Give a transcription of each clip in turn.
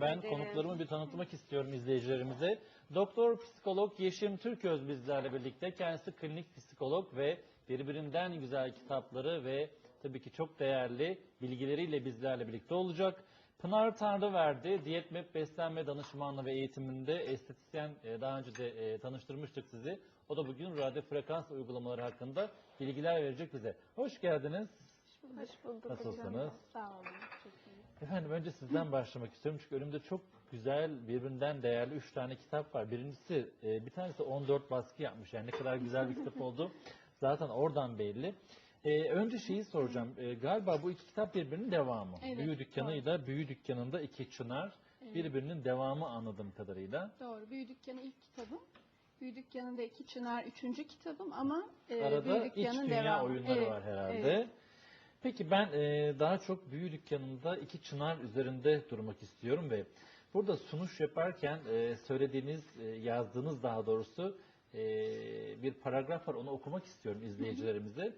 Ben konuklarımı bir tanıtmak istiyorum izleyicilerimize. Doktor psikolog Yeşim Türköz bizlerle birlikte. Kendisi klinik psikolog ve birbirinden güzel kitapları ve tabii ki çok değerli bilgileriyle bizlerle birlikte olacak. Pınar Tanrıverdi, Diyet Map Beslenme Danışmanlığı ve eğitiminde estetisyen e, daha önce de e, tanıştırmıştık sizi. O da bugün radyo frekans uygulamaları hakkında bilgiler verecek bize. Hoş geldiniz. Hoş bulduk Nasılsınız? hocam. Sağ olun. Efendim önce sizden başlamak istiyorum çünkü önümde çok güzel birbirinden değerli üç tane kitap var. Birincisi e, bir tanesi 14 baskı yapmış yani ne kadar güzel bir kitap oldu zaten oradan belli. E, önce şeyi soracağım E, galiba bu iki kitap birbirinin devamı. Evet, Büyü Dükkanı'yla Büyü Dükkanı'nda iki çınar birbirinin devamı anladığım kadarıyla. Doğru. Büyü Dükkanı ilk kitabım. Büyü Dükkanı'nda iki çınar üçüncü kitabım ama e, Arada Büyü iç Dükkanı'nın dünya devamı. oyunları Evet, var herhalde. evet. Peki ben e, daha çok büyü dükkanında iki çınar üzerinde durmak istiyorum ve burada sunuş yaparken e, söylediğiniz, e, yazdığınız daha doğrusu e, bir paragraf var onu okumak istiyorum izleyicilerimize.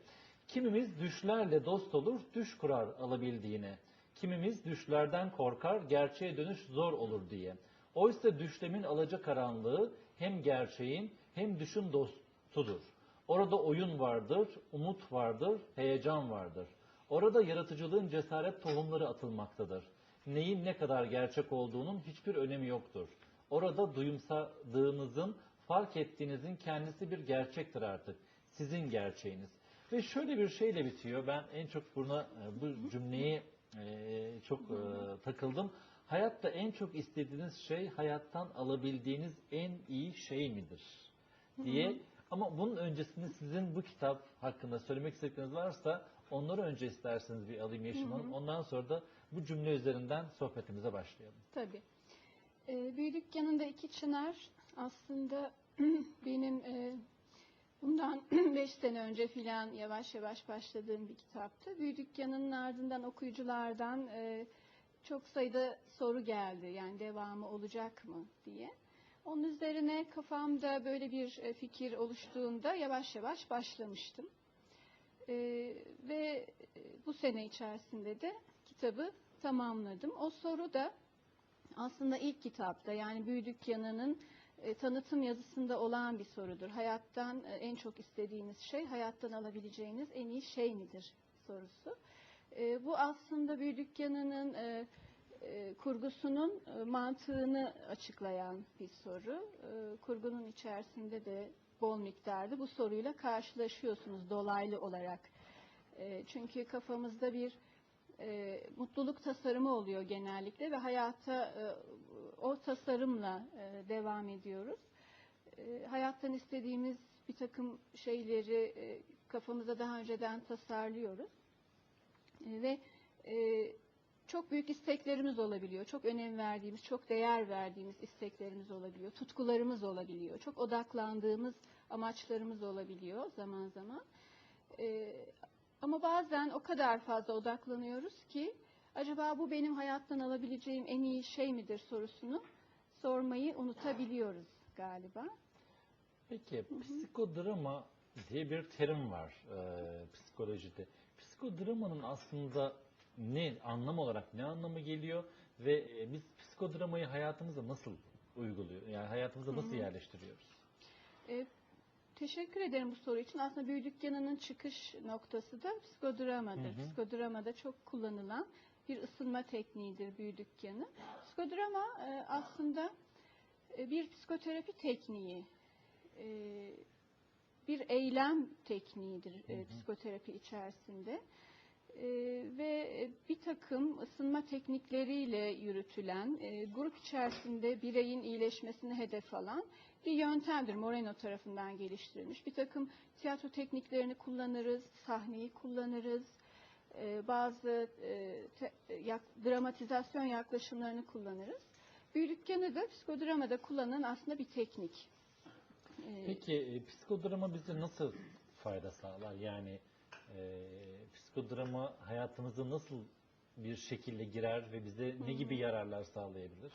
Kimimiz düşlerle dost olur, düş kurar alabildiğine. Kimimiz düşlerden korkar, gerçeğe dönüş zor olur diye. Oysa düşlemin alacakaranlığı hem gerçeğin hem düşün dostudur. Orada oyun vardır, umut vardır, heyecan vardır. Orada yaratıcılığın cesaret tohumları atılmaktadır. Neyin ne kadar gerçek olduğunun hiçbir önemi yoktur. Orada duyumsadığınızın, fark ettiğinizin kendisi bir gerçektir artık. Sizin gerçeğiniz. Ve şöyle bir şeyle bitiyor. Ben en çok buna e, bu cümleyi e, çok e, takıldım. Hayatta en çok istediğiniz şey hayattan alabildiğiniz en iyi şey midir? diye. Ama bunun öncesinde sizin bu kitap hakkında söylemek istedikleriniz varsa onları önce isterseniz bir alayım Yeşim Hanım. Ondan sonra da bu cümle üzerinden sohbetimize başlayalım. Tabii. E, Büyü Dükkanı'nda iki çınar aslında benim e, bundan 5 sene önce filan yavaş yavaş başladığım bir kitaptı. Büyü Dükkanı'nın ardından okuyuculardan e, çok sayıda soru geldi. Yani devamı olacak mı diye. Onun üzerine kafamda böyle bir e, fikir oluştuğunda yavaş yavaş başlamıştım. E, ve bu sene içerisinde de kitabı tamamladım. O soru da aslında ilk kitapta yani Büyü Dükkanı'nın e, tanıtım yazısında olan bir sorudur. Hayattan e, en çok istediğiniz şey, hayattan alabileceğiniz en iyi şey midir sorusu. E, bu aslında Büyü Dükkanı'nın e, e, kurgusunun e, mantığını açıklayan bir soru. E, kurgunun içerisinde de bol miktarda bu soruyla karşılaşıyorsunuz dolaylı olarak. E, çünkü kafamızda bir e, mutluluk tasarımı oluyor genellikle ve hayata e, o tasarımla e, devam ediyoruz. E, hayattan istediğimiz bir takım şeyleri e, kafamıza daha önceden tasarlıyoruz. E, ve e, çok büyük isteklerimiz olabiliyor. Çok önem verdiğimiz, çok değer verdiğimiz isteklerimiz olabiliyor. Tutkularımız olabiliyor. Çok odaklandığımız amaçlarımız olabiliyor zaman zaman. E, ama bazen o kadar fazla odaklanıyoruz ki acaba bu benim hayattan alabileceğim en iyi şey midir sorusunu sormayı unutabiliyoruz galiba. Peki psikodrama diye bir terim var e, psikolojide. Psikodramanın aslında ne anlam olarak ne anlamı geliyor ve e, biz psikodramayı hayatımıza nasıl uyguluyor? Yani hayatımıza nasıl yerleştiriyoruz? E, teşekkür ederim bu soru için. Aslında Büyü Dükkanı'nın çıkış noktası da psikodramadır. Hı hı. Psikodramada çok kullanılan bir ısınma tekniğidir Büyü Dükkanı. Psikodrama e, aslında e, bir psikoterapi tekniği, e, bir eylem tekniğidir e, psikoterapi içerisinde. E, ve bir takım ısınma teknikleriyle yürütülen, e, grup içerisinde bireyin iyileşmesini hedef alan bir yöntemdir. Moreno tarafından geliştirilmiş. Bir takım tiyatro tekniklerini kullanırız, sahneyi kullanırız, e, bazı e, dramatizasyon yaklaşımlarını kullanırız. Büyü dükkanı da psikodramada kullanılan aslında bir teknik. Peki psikodrama bize nasıl fayda sağlar? Yani e, psikodrama hayatımıza nasıl bir şekilde girer ve bize ne gibi yararlar sağlayabilir?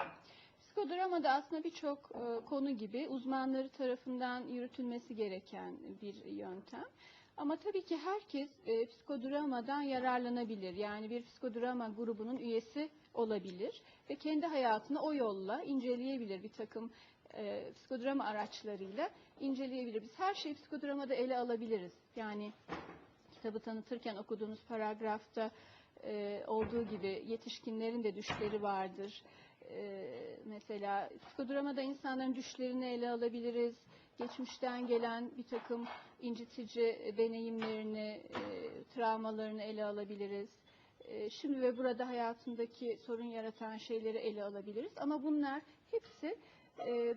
Psikodramada aslında birçok e, konu gibi uzmanları tarafından yürütülmesi gereken bir yöntem. Ama tabii ki herkes e, psikodramadan yararlanabilir. Yani bir psikodrama grubunun üyesi olabilir ve kendi hayatını o yolla inceleyebilir bir takım e, psikodrama araçlarıyla inceleyebilir. Biz her şeyi psikodramada ele alabiliriz. Yani kitabı tanıtırken okuduğunuz paragrafta e, olduğu gibi yetişkinlerin de düşleri vardır. E, mesela psikodramada insanların düşlerini ele alabiliriz. Geçmişten gelen bir takım incitici deneyimlerini, e, travmalarını ele alabiliriz. E, şimdi ve burada hayatındaki sorun yaratan şeyleri ele alabiliriz. Ama bunlar hepsi e,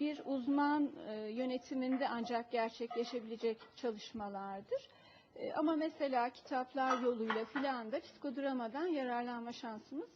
bir uzman e, yönetiminde ancak gerçekleşebilecek çalışmalardır. E, Ama mesela kitaplar yoluyla filan da psikodramadan yararlanma şansımız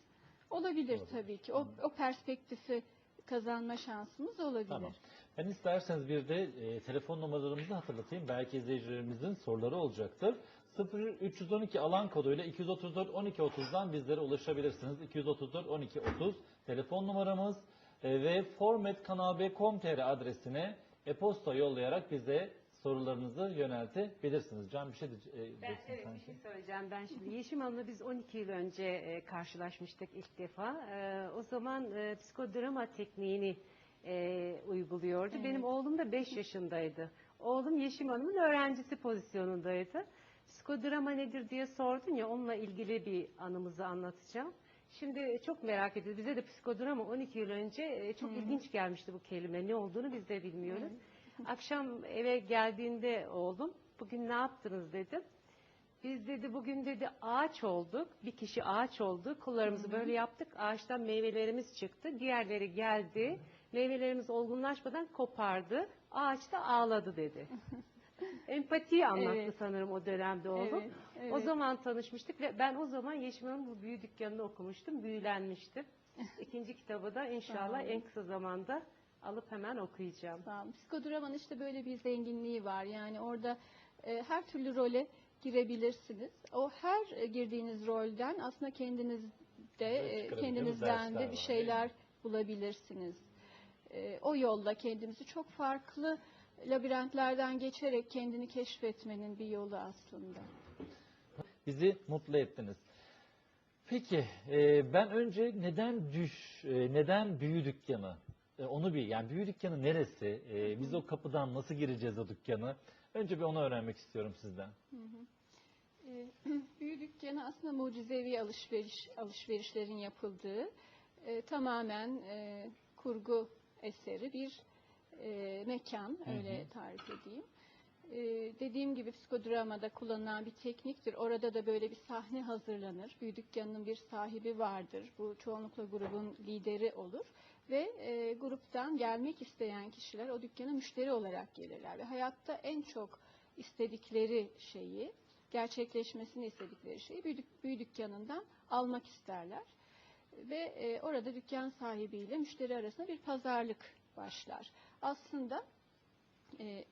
olabilir Olabilir. tabii ki. O, o perspektifi kazanma şansımız olabilir. Tamam. Ben isterseniz bir de e, telefon numaralarımızı hatırlatayım. Belki izleyicilerimizin soruları olacaktır. 0312 alan koduyla 234 12 30'dan bizlere ulaşabilirsiniz. 234 12 30 telefon numaramız e, ve formet.kanalb.com.tr adresine e-posta yollayarak bize sorularınızı yöneltebilirsiniz. Can bir şey diye- e, Ben diyeceksin evet bir sanki. şey söyleyeceğim. Ben şimdi Yeşim Hanım'la biz 12 yıl önce e, karşılaşmıştık ilk defa. E, o zaman e, psikodrama tekniğini e, uyguluyordu. Evet. Benim oğlum da 5 yaşındaydı. Oğlum Yeşim Hanım'ın öğrencisi pozisyonundaydı. Psikodrama nedir diye sordun ya onunla ilgili bir anımızı anlatacağım. Şimdi çok merak ediyoruz. Bize de psikodrama 12 yıl önce e, çok Hı. ilginç gelmişti bu kelime. Ne olduğunu biz de bilmiyoruz. Akşam eve geldiğinde oğlum bugün ne yaptınız dedim. Biz dedi bugün dedi ağaç olduk. Bir kişi ağaç oldu. Kollarımızı böyle yaptık. Ağaçtan meyvelerimiz çıktı. Diğerleri geldi. Meyvelerimiz olgunlaşmadan kopardı. Ağaç da ağladı dedi. Empatiyi anlattı Evet. sanırım o dönemde oğlum. Evet, O evet. zaman tanışmıştık ve ben o zaman Yeşim'in bu büyü dükkanını okumuştum. Büyülenmiştim. İkinci kitabı da inşallah en kısa zamanda alıp hemen okuyacağım. Sağ olun. Psikodramanın işte böyle bir zenginliği var. Yani orada e, her türlü role girebilirsiniz. O her e, girdiğiniz rolden aslında kendinizde, e, çıkarabileceğimiz kendinizden de bir var, şeyler bulabilirsiniz. E, o yolla kendimizi çok farklı labirentlerden geçerek kendini keşfetmenin bir yolu aslında. Bizi mutlu ettiniz. Peki e, ben önce neden düş, e, neden büyü dükkanı? E, onu bir yani büyü dükkanı neresi? E, biz o kapıdan nasıl gireceğiz o dükkanı? Önce bir onu öğrenmek istiyorum sizden. E, Büyü dükkanı aslında mucizevi alışveriş alışverişlerin yapıldığı e, tamamen e, kurgu eseri bir e, mekan Hı hı. öyle tarif edeyim. E, dediğim gibi psikodramada kullanılan bir tekniktir. Orada da böyle bir sahne hazırlanır. Büyü dükkanının bir sahibi vardır. Bu çoğunlukla grubun lideri olur ve e, gruptan gelmek isteyen kişiler o dükkana müşteri olarak gelirler ve hayatta en çok istedikleri şeyi gerçekleşmesini istedikleri şeyi büyü, büyü dükkanından almak isterler. Ve e, orada dükkan sahibiyle müşteri arasında bir pazarlık başlar. Aslında e,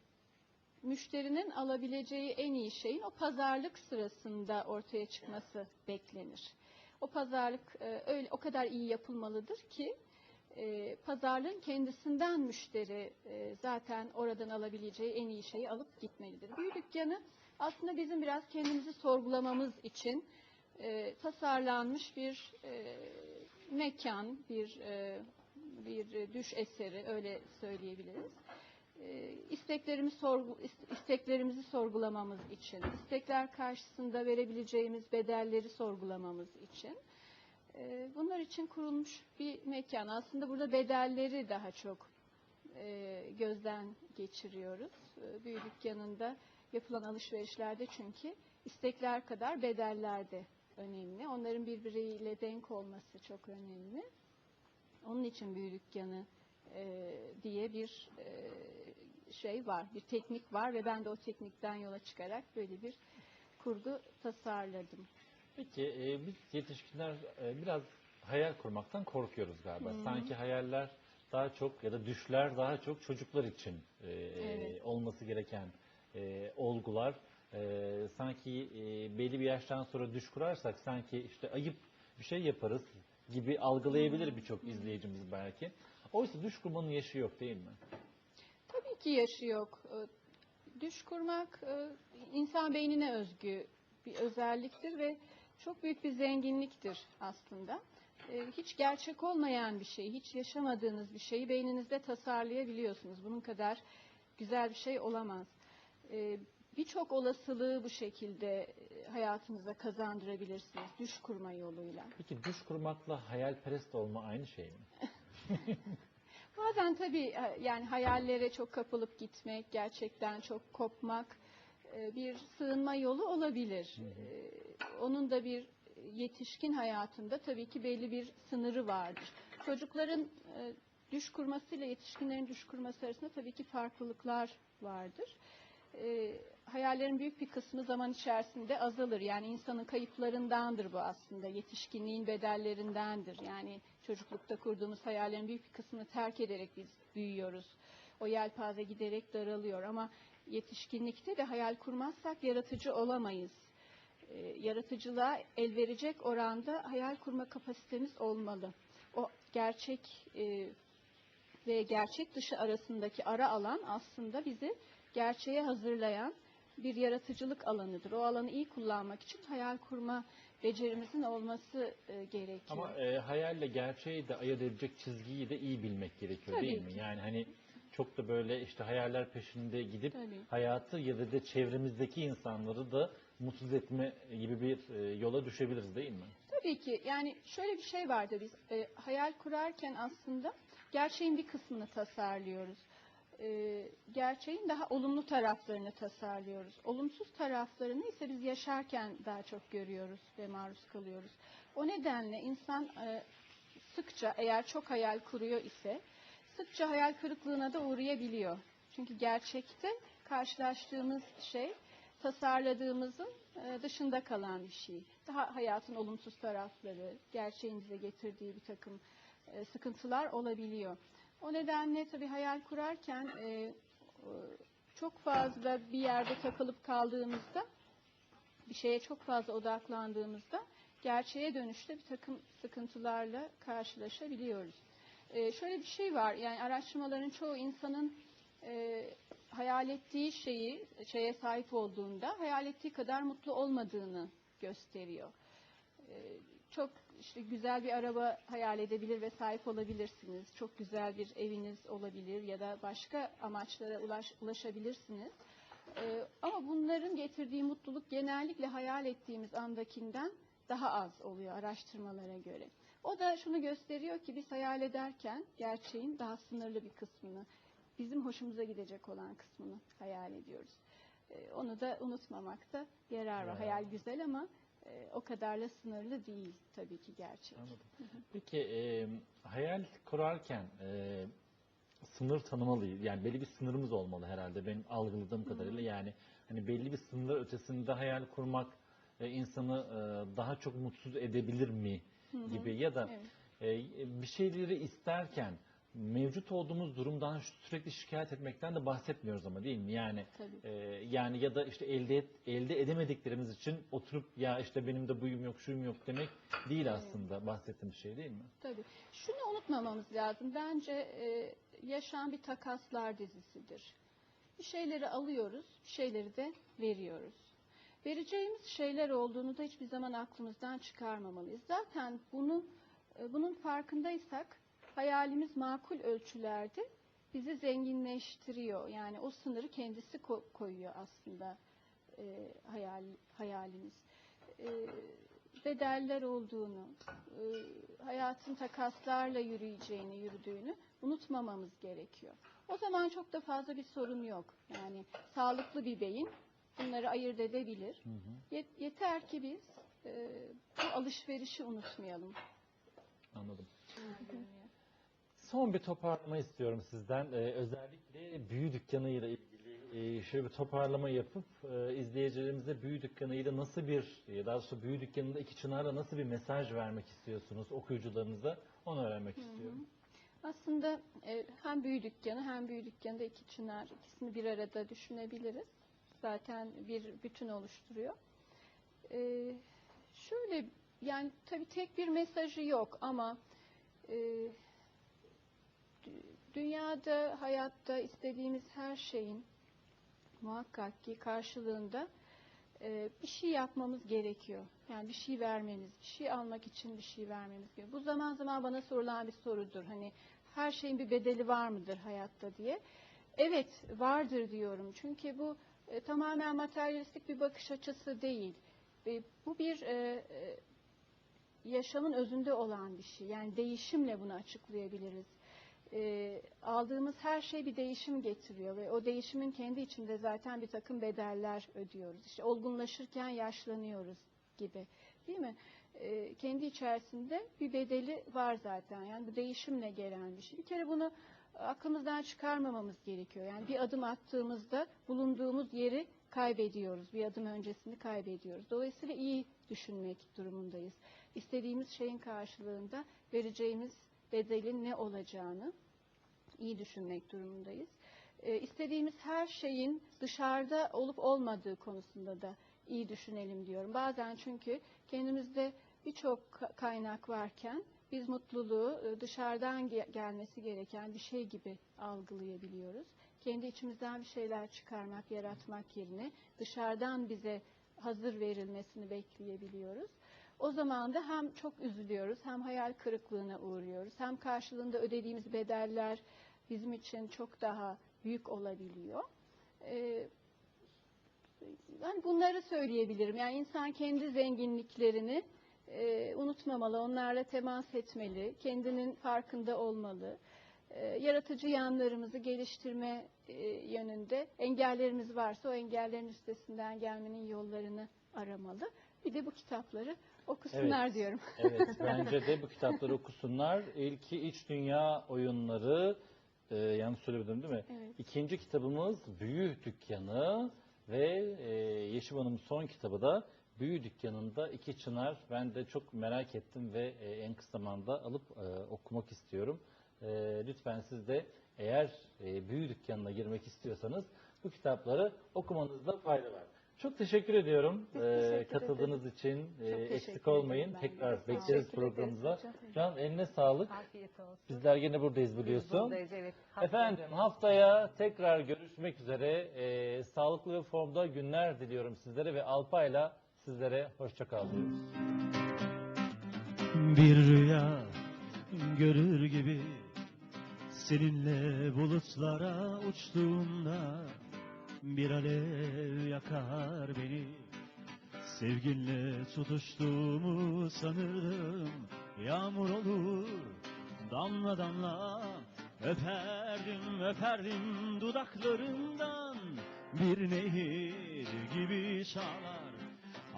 müşterinin alabileceği en iyi şeyin o pazarlık sırasında ortaya çıkması beklenir. O pazarlık e, öyle o kadar iyi yapılmalıdır ki e, pazarlığın kendisinden müşteri e, zaten oradan alabileceği en iyi şeyi alıp gitmelidir. Büyü dükkanı aslında bizim biraz kendimizi sorgulamamız için tasarlanmış bir mekan, bir bir düş eseri öyle söyleyebiliriz. E, isteklerimiz sorgu, is- isteklerimizi sorgulamamız için, istekler karşısında verebileceğimiz bedelleri sorgulamamız için. e, bunlar için kurulmuş bir mekan. Aslında burada bedelleri daha çok e, gözden geçiriyoruz. E, büyü dükkanında yapılan alışverişlerde çünkü istekler kadar bedeller de önemli. Onların birbiriyle denk olması çok önemli. Onun için büyü dükkanı e, diye bir e, şey var, bir teknik var ve ben de o teknikten yola çıkarak böyle bir kurgu tasarladım. Peki e, biz yetişkinler e, biraz hayal kurmaktan korkuyoruz galiba. Hı. Sanki hayaller daha çok ya da düşler daha çok çocuklar için e, Evet. olması gereken e, olgular. E, sanki e, belli bir yaştan sonra düş kurarsak sanki işte ayıp bir şey yaparız gibi algılayabilir birçok izleyicimiz belki. Oysa düş kurmanın yaşı yok değil mi? Ki yaşı yok. Ee, Düş kurmak e, insan beynine özgü bir özelliktir ve çok büyük bir zenginliktir aslında. E, Hiç gerçek olmayan bir şeyi, hiç yaşamadığınız bir şeyi beyninizde tasarlayabiliyorsunuz. Bunun kadar güzel bir şey olamaz. E, Birçok olasılığı bu şekilde e, hayatınıza kazandırabilirsiniz düş kurma yoluyla. Peki düş kurmakla hayalperest olma aynı şey mi? Bazen tabii e, yani hayallere çok kapılıp gitmek, gerçekten çok kopmak e, bir sığınma yolu olabilir. E, Onun da bir yetişkin hayatında tabii ki belli bir sınırı vardır. Çocukların düş kurmasıyla yetişkinlerin düş kurması arasında tabii ki farklılıklar vardır. E, Hayallerin büyük bir kısmı zaman içerisinde azalır. Yani insanın kayıplarındandır bu aslında. Yetişkinliğin bedellerindendir. Yani çocuklukta kurduğumuz hayallerin büyük bir kısmını terk ederek biz büyüyoruz. O yelpaze giderek daralıyor ama yetişkinlikte de hayal kurmazsak yaratıcı olamayız. Ee, yaratıcılığa el verecek oranda hayal kurma kapasitemiz olmalı. O gerçek e, ve gerçek dışı arasındaki ara alan aslında bizi gerçeğe hazırlayan bir yaratıcılık alanıdır. O alanı iyi kullanmak için hayal kurma becerimizin olması e, gerekiyor. Ama e, hayalle gerçeği de ayırt edecek çizgiyi de iyi bilmek gerekiyor Tabii değil mi? ki. Yani hani çok da böyle işte hayaller peşinde gidip Tabii. hayatı ya da de çevremizdeki insanları da mutsuz etme gibi bir e, yola düşebiliriz değil mi? Tabii ki yani şöyle bir şey vardı biz e, hayal kurarken aslında gerçeğin bir kısmını tasarlıyoruz. E, gerçeğin daha olumlu taraflarını tasarlıyoruz. Olumsuz taraflarını ise biz yaşarken daha çok görüyoruz ve maruz kalıyoruz. O nedenle insan e, sıkça eğer çok hayal kuruyor ise sıkça hayal kırıklığına da uğrayabiliyor. Çünkü gerçekte karşılaştığımız şey tasarladığımızın e, dışında kalan bir şey. Daha hayatın olumsuz tarafları, gerçeğin bize getirdiği bir takım e, sıkıntılar olabiliyor. O nedenle tabii hayal kurarken e, çok fazla bir yerde takılıp kaldığımızda, bir şeye çok fazla odaklandığımızda gerçeğe dönüşte bir takım sıkıntılarla karşılaşabiliyoruz. E, şöyle bir şey var, yani araştırmaların çoğu insanın e, hayal ettiği şeyi, şeye sahip olduğunda hayal ettiği kadar mutlu olmadığını gösteriyor. E, çok işte güzel bir araba hayal edebilir ve sahip olabilirsiniz. Çok güzel bir eviniz olabilir ya da başka amaçlara ulaş, ulaşabilirsiniz. E, ama bunların getirdiği mutluluk genellikle hayal ettiğimiz andakinden daha az oluyor araştırmalara göre. O da şunu gösteriyor ki biz hayal ederken gerçeğin daha sınırlı bir kısmını, bizim hoşumuza gidecek olan kısmını hayal ediyoruz. Ee, onu da unutmamakta yarar var. Hayal güzel ama e, o kadarla sınırlı değil tabii ki gerçek. Anladım. Peki e, hayal kurarken e, sınır tanımalıyız. Yani belli bir sınırımız olmalı herhalde benim algıladığım kadarıyla. Yani hani belli bir sınır ötesinde hayal kurmak e, insanı e, daha çok mutsuz edebilir mi gibi ya da Evet. e, bir şeyleri isterken mevcut olduğumuz durumdan sürekli şikayet etmekten de bahsetmiyoruz ama değil mi? Yani Tabii. e, yani ya da işte elde et- elde edemediklerimiz için oturup ya işte benim de buyum yok, şuyum yok demek değil aslında bahsettiğimiz şey değil mi? Tabii. Şunu unutmamamız lazım. Bence e, yaşam bir takaslar dizisidir. Bir şeyleri alıyoruz, bir şeyleri de veriyoruz. Vereceğimiz şeyler olduğunu da hiçbir zaman aklımızdan çıkarmamalıyız. Zaten bunu e, bunun farkındaysak hayalimiz makul ölçülerde bizi zenginleştiriyor. Yani o sınırı kendisi ko- koyuyor aslında e, hayal hayalimiz. E, bedeller olduğunu, e, hayatın takaslarla yürüyeceğini, yürüdüğünü unutmamamız gerekiyor. O zaman çok da fazla bir sorun yok. Yani sağlıklı bir beyin bunları ayırt edebilir. Yet- yeter ki biz e, bu alışverişi unutmayalım. Anladım. Son bir toparlama istiyorum sizden. Ee, özellikle büyü dükkanıyla ilgili e, şöyle bir toparlama yapıp e, izleyicilerimize büyü dükkanıyla nasıl bir, e, daha doğrusu büyü dükkanında iki çınarla nasıl bir mesaj vermek istiyorsunuz okuyucularınıza onu öğrenmek istiyorum. Aslında e, hem büyü dükkanı hem büyü dükkanında iki çınar ikisini bir arada düşünebiliriz. Zaten bir bütün oluşturuyor. E, şöyle yani tabii tek bir mesajı yok ama e, dünyada, hayatta istediğimiz her şeyin muhakkak ki karşılığında e, bir şey yapmamız gerekiyor. Yani bir şey vermemiz, bir şey almak için bir şey vermemiz gerekiyor. Bu zaman zaman bana sorulan bir sorudur. Hani her şeyin bir bedeli var mıdır hayatta diye. Evet vardır diyorum. Çünkü bu e, tamamen materyalistik bir bakış açısı değil. E, bu bir e, e, yaşamın özünde olan bir şey. Yani değişimle bunu açıklayabiliriz. E, aldığımız her şey bir değişim getiriyor ve o değişimin kendi içinde zaten bir takım bedeller ödüyoruz. İşte olgunlaşırken yaşlanıyoruz gibi değil mi? E, kendi içerisinde bir bedeli var zaten. Yani bu değişimle gelen bir şey. Bir kere bunu aklımızdan çıkarmamamız gerekiyor. Yani bir adım attığımızda bulunduğumuz yeri kaybediyoruz. Bir adım öncesini kaybediyoruz. Dolayısıyla iyi düşünmek durumundayız. İstediğimiz şeyin karşılığında vereceğimiz bedelin ne olacağını iyi düşünmek durumundayız. E, istediğimiz her şeyin dışarıda olup olmadığı konusunda da iyi düşünelim diyorum. Bazen çünkü kendimizde birçok ka- kaynak varken biz mutluluğu e, dışarıdan ge- gelmesi gereken bir şey gibi algılayabiliyoruz. Kendi içimizden bir şeyler çıkarmak, yaratmak yerine dışarıdan bize hazır verilmesini bekleyebiliyoruz. O zaman da hem çok üzülüyoruz, hem hayal kırıklığına uğruyoruz, hem karşılığında ödediğimiz bedeller bizim için çok daha büyük olabiliyor. Ee, ben bunları söyleyebilirim. Yani insan kendi zenginliklerini e, unutmamalı, onlarla temas etmeli, kendinin farkında olmalı. E, yaratıcı yanlarımızı geliştirme e, yönünde engellerimiz varsa o engellerin üstesinden gelmenin yollarını aramalı. Bir de bu kitapları okusunlar Evet. diyorum. Evet, bence de bu kitapları okusunlar. İlki İç Dünya Oyunları, e, yanlış söylemedim değil mi? Evet. İkinci kitabımız Büyü Dükkanı ve e, Yeşim Hanım'ın son kitabı da Büyü Dükkanı'nda iki çınar. Ben de çok merak ettim ve e, en kısa zamanda alıp e, okumak istiyorum. E, lütfen siz de eğer e, Büyü Dükkanı'na girmek istiyorsanız bu kitapları okumanızda fayda var. Çok teşekkür ediyorum Biz e, teşekkür katıldığınız için. E, teşekkür eksik ederim olmayın. ben de. Tekrar Sağ olun. bekleriz Teşekkür programımıza. ederiz. Can eline sağlık. Afiyet olsun. Bizler yine buradayız Biz biliyorsun. buradayız, evet. Haftaya Efendim haftaya tekrar görüşmek üzere. Ee, sağlıklı ve formda günler diliyorum sizlere ve Alpa'yla sizlere hoşça kal diyoruz. Bir rüya görür gibi Seninle bulutlara uçtuğumda Bir alev yakar beni. Sevginle tutuştuğumu sanırdım Yağmur olur. Damla damla Öperdim öperdim dudaklarından. Bir nehir gibi çağlar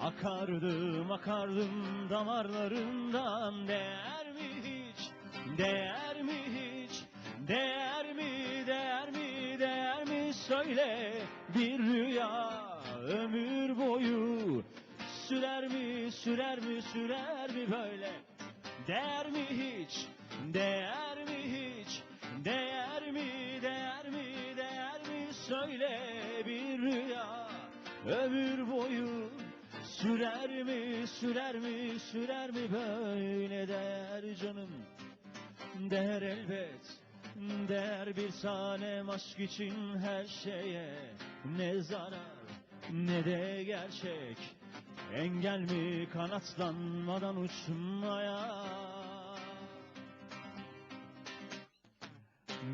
Akardım akardım damarlarından. Değer mi hiç, değer mi hiç? Değer mi, değer mi, değer mi? Söyle ömür boyu Sürer mi, sürer mi, sürer mi böyle? Değer mi hiç, değer mi hiç? Değer mi, değer mi, değer mi? Söyle bir rüya. Ömür boyu sürer mi, sürer mi, sürer mi böyle der canım? Der elbet, der bir tanem aşk için her şeye Ne zarar ne de gerçek Engel mi kanatlanmadan uçmaya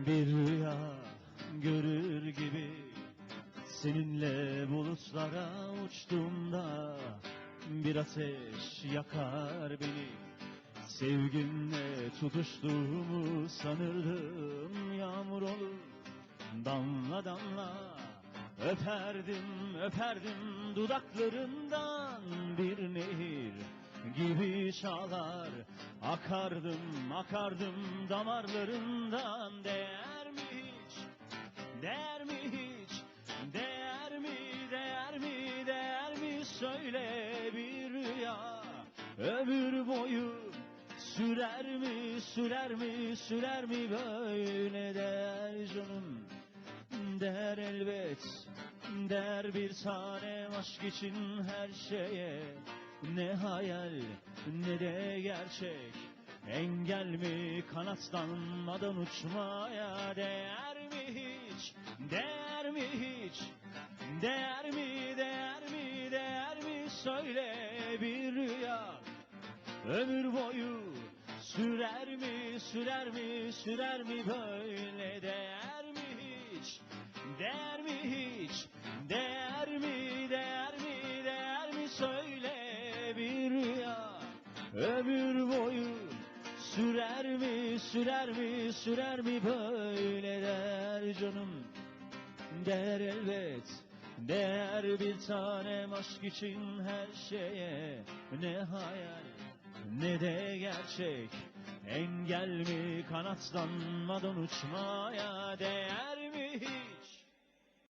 Bir rüya görür gibi Seninle bulutlara uçtuğumda Bir ateş yakar beni. Sevginle tutuştuğumu sanırdım Yağmur olur. Damla damla Öperdim öperdim dudaklarından Bir nehir gibi çağlar. Akardım akardım damarlarından Değer mi hiç? Değer mi hiç? Değer mi değer mi değer mi? Söyle bir rüya. Ömür boyu sürer mi sürer mi sürer mi? Böyle der canım Der elbet der bir tanem aşk için her şeye Ne hayal ne de gerçek Engel mi kanatlanmadan uçmaya değer mi hiç? Değer mi hiç? Değer mi, değer mi, değer mi? Söyle bir rüya ömür boyu sürer mi, sürer mi, sürer mi böyle? Değer mi hiç? Değer mi hiç? Değer mi, değer mi, değer mi? Söyle bir rüya ömür boyu sürer mi, sürer mi, sürer mi böyle der canım? Değer elbet, değer bir tanem aşk için her şeye ne hayal ne de gerçek engel mi kanatlanmadan uçmaya değer mi hiç?